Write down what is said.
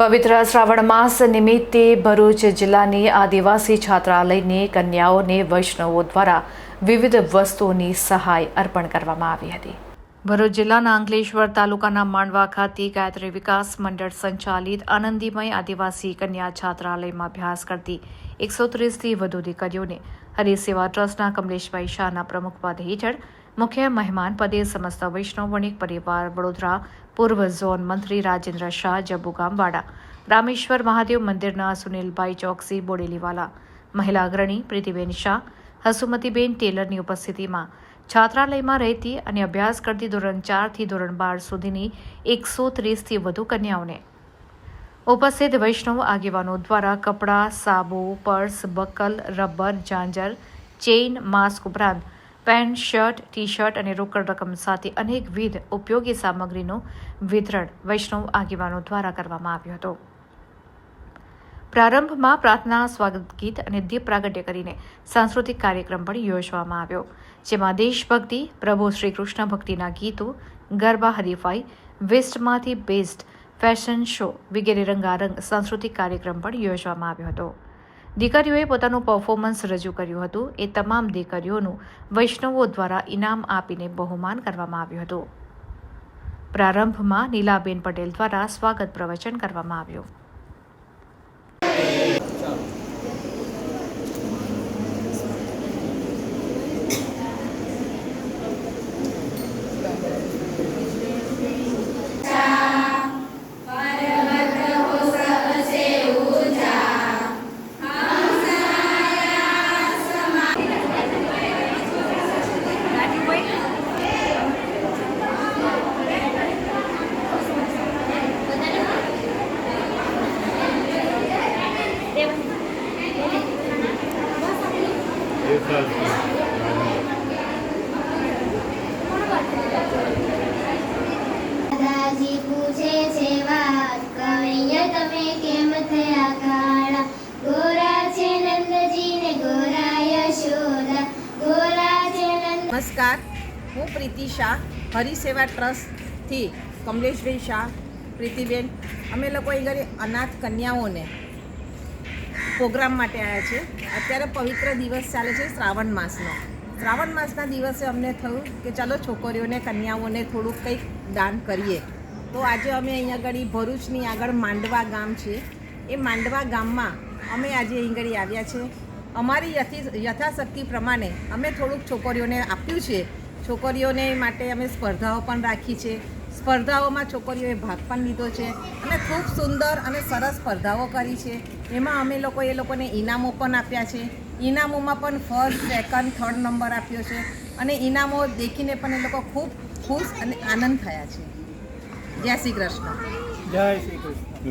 પવિત્ર શ્રાવણ માસ નિમિત્તે ભરૂચ જિલ્લાની આદિવાસી છાત્રાલયની કન્યાઓને વૈષ્ણવો દ્વારા વિવિધ વસ્તુઓની સહાય અર્પણ કરવામાં આવી હતી. ભરૂચ જિલ્લાના અંકલેશ્વર તાલુકાના માંડવા ખાતે ગાયત્રી વિકાસ મંડળ સંચાલિત આનંદીમય આદિવાસી કન્યા છાત્રાલયમાં અભ્યાસ કરતી એકસો ત્રીસથી વધુ દીકરીઓને હરિસેવા ટ્રસ્ટના કમલેશભાઈ શાહના પ્રમુખપદ હેઠળ મુખ્ય મહેમાન પદે સમસ્ત વૈષ્ણવ વણિક પરિવાર વડોદરા પૂર્વ ઝોન મંત્રી રાજેન્દ્ર શાહ જબુગામવાડા રામેશ્વર મહાદેવ મંદિરના સુનિલભાઈ ચોકસી, બોડેલીવાલા, મહિલા અગ્રણી પ્રીતિબેન શાહ, હસુમતીબેન ટેલરની ઉપસ્થિતિમાં છાત્રાલયમાં રહેતી અને અભ્યાસ કરતી ધોરણ ચારથી ધોરણ બાર સુધીની એકસો ત્રીસથી વધુ કન્યાઓને. ઉપસ્થિત વૈષ્ણવ આગેવાનો દ્વારા કપડાં, સાબુ, પર્સ બકલ રબર, ઝાંઝર, ચેઇન, માસ્ક ઉપરાંત પેન્ટ, શર્ટ ટી શર્ટ અને રોકડ રકમ સાથે અનેકવિધ ઉપયોગી સામગ્રીનું વિતરણ વૈષ્ણવ આગેવાનો દ્વારા કરવામાં આવ્યું હતું. પ્રારંભમાં પ્રાર્થના, સ્વાગત ગીત અને દીપ પ્રાગટ્ય કરીને સાંસ્કૃતિક કાર્યક્રમ પણ યોજવામાં આવ્યો, જેમાં દેશભક્તિ, પ્રભુ શ્રી કૃષ્ણ ભક્તિના ગીતો, ગરબા હરીફાઈ, વેસ્ટમાંથી બેસ્ટ ફેશન શો વગેરે રંગારંગ સાંસ્કૃતિક કાર્યક્રમ પણ યોજવામાં આવ્યો હતો. દીકરીઓએ પોતાનું પરફોર્મન્સ રજૂ કર્યું હતું. એ તમામ દીકરીઓનું વૈષ્ણવો દ્વારા ઇનામ આપીને બહુમાન કરવામાં આવ્યું હતું. પ્રારંભમાં નીલાબેન પટેલ દ્વારા સ્વાગત પ્રવચન કરવામાં આવ્યું. દાદાજી પૂછે છે વાત તમે કેમ થયા કાળા ગોરા છે નંદજી ને નમસ્કાર, હું પ્રીતિ શાહ, હરિસેવા ટ્રસ્ટથી કમલેશભાઈ શાહ, પ્રીતિબેન. અમે લોકો અહીં અનાથ કન્યાઓને પ્રોગ્રામ માટે આવ્યા છે. અત્યારે પવિત્ર દિવસ ચાલે છે શ્રાવણ માસનો. શ્રાવણ માસના દિવસે અમને થયું કે ચાલો છોકરીઓને, કન્યાઓને થોડુંક કંઈક દાન કરીએ. તો આજે અમે અહીં આગળ ભરૂચની આગળ માંડવા ગામ છે. એ માંડવા ગામમાં અમે આજે અહીં આગળ આવ્યા છે. અમારી યથાશક્તિ પ્રમાણે અમે થોડુંક છોકરીઓને આપ્યું છે. છોકરીઓને માટે અમે સ્પર્ધાઓ પણ રાખી છે. સ્પર્ધાઓમાં છોકરીઓએ ભાગ પણ લીધો છે. અને ખૂબ સુંદર અને સરસ સ્પર્ધાઓ કરી છે. એમાં અમે લોકો એ લોકોને ઇનામો પણ આપ્યા છે. ઇનામોમાં પણ ફર્સ્ટ સેકન્ડ થર્ડ નંબર આપ્યો છે. અને ઇનામો દેખીને પણ એ લોકો ખૂબ ખુશ અને આનંદ થયા છે. જય શ્રી કૃષ્ણ. જય શ્રી કૃષ્ણ.